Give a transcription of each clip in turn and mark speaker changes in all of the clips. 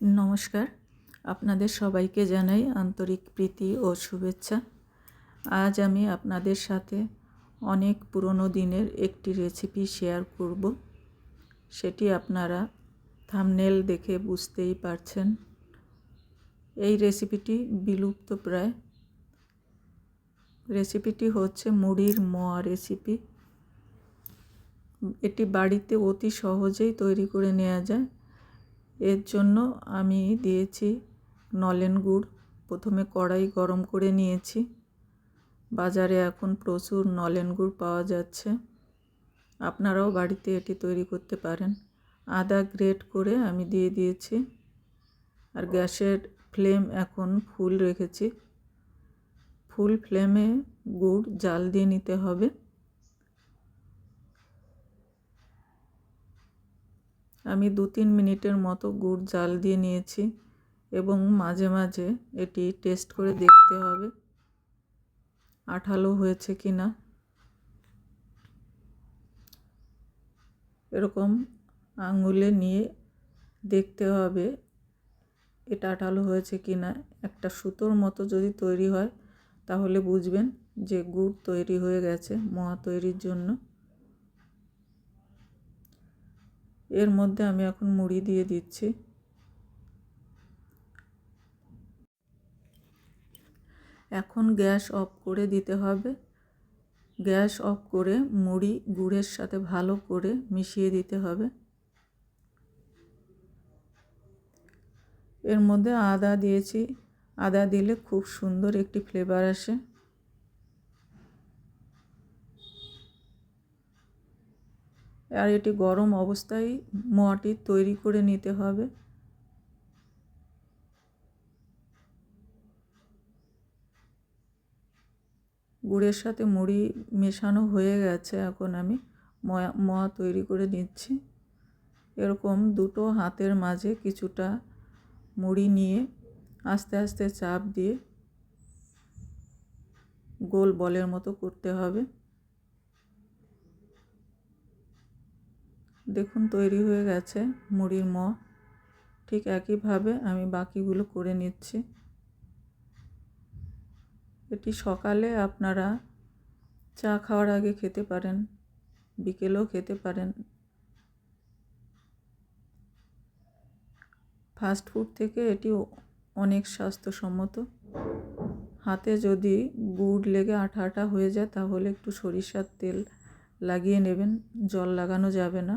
Speaker 1: নমস্কার। আপনাদের সবাইকে জানাই আন্তরিক প্রীতি ও শুভেচ্ছা। আজ আমি আপনাদের সাথে অনেক পুরনো দিনের একটি রেসিপি শেয়ার করব। সেটি আপনারা থামনেল দেখে বুঝতেই পারছেন। এই রেসিপিটি বিলুপ্ত প্রায়। রেসিপিটি হচ্ছে মুড়ির মোয়া রেসিপি এটি বাড়িতে অতি সহজেই তৈরি করে নেওয়া যায়। এর জন্য আমি দিয়েছি নলেন গুড়। প্রথমে কড়াই গরম করে নিয়েছি। বাজারে এখন প্রচুর নলেন গুড় পাওয়া যাচ্ছে। আপনারাও বাড়িতে এটি তৈরি করতে পারেন। আদা গ্রেট করে আমি দিয়ে দিয়েছি। আর গ্যাসের ফ্লেম এখন ফুল রেখেছি। ফুল ফ্লেমে গুড় জাল দিয়ে নিতে হবে। আমি দু তিন মিনিটের মতো গুড় জাল দিয়ে নিয়েছি এবং মাঝে মাঝে এটি টেস্ট করে দেখতে হবে, আঠালো হয়েছে কি না। এরকম আঙুলে নিয়ে দেখতে হবে এটা আঠালো হয়েছে কি না। একটা সুতোর মতো যদি তৈরি হয়, তাহলে বুঝবেন যে গুড় তৈরি হয়ে গেছে মোয়া তৈরির জন্য। এর মধ্যে আমি এখন মুড়ি দিয়ে দিচ্ছি। এখন গ্যাস অফ করে দিতে হবে। গ্যাস অফ করে মুড়ি গুড়ের সাথে ভালো করে মিশিয়ে দিতে হবে। এর মধ্যে আদা দিয়েছি। আদা দিলে খুব সুন্দর একটি ফ্লেভার আসে। আর এটি গরম অবস্থায় মোয়াটি তৈরি করে নিতে হবে। গুড়ের সাথে মুড়ি মেশানো হয়ে গেছে, এখন আমি ময়া, মোয়া তৈরি করে নিচ্ছি। এরকম দুটো হাতের মাঝে কিছুটা মুড়ি নিয়ে আস্তে আস্তে চাপ দিয়ে গোল বলের মতো করতে হবে। দেখুন তৈরি হয়ে গেছে মুড়ির ম ঠিক একইভাবে আমি বাকিগুলো করে নিচ্ছি। এটি সকালে আপনারা চা খাওয়ার আগে খেতে পারেন, বিকেলেও খেতে পারেন। ফাস্ট ফুড থেকে এটি অনেক স্বাস্থ্যসম্মত। হাতে যদি গুড় লেগে আঠা আঠা হয়ে যায় তাহলে একটু সরিষার তেল লাগিয়ে নেবেন, জল লাগানো যাবে না।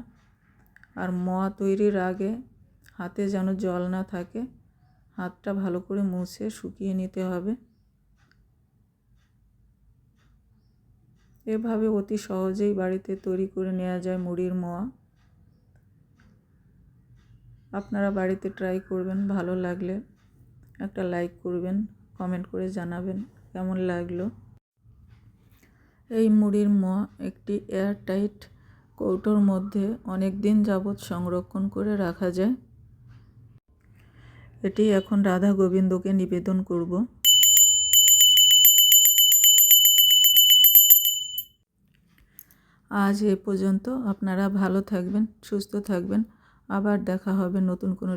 Speaker 1: আর মোয়া তৈরির আগে হাতে যেন জল না থাকে, হাতটা ভালো করে মুছে শুকিয়ে নিতে হবে। এভাবে অতি সহজেই বাড়িতে তৈরি করে নেওয়া যায় মুড়ির মোয়া। আপনারা বাড়িতে ট্রাই করবেন, ভালো লাগলে একটা লাইক করবেন, কমেন্ট করে জানাবেন কেমন লাগল। এই মুড়ির মোয়া একটি এয়ারটাইট কৌটোর মধ্যে অনেক দিন যাবৎ সংরক্ষণ করে রাখা যায়। এটি এখন রাধা গোবিন্দকে নিবেদন করব। আজ এ পর্যন্ত আপনারা ভালো থাকবেন, সুস্থ থাকবেন। আবার দেখা হবে নতুন কোনো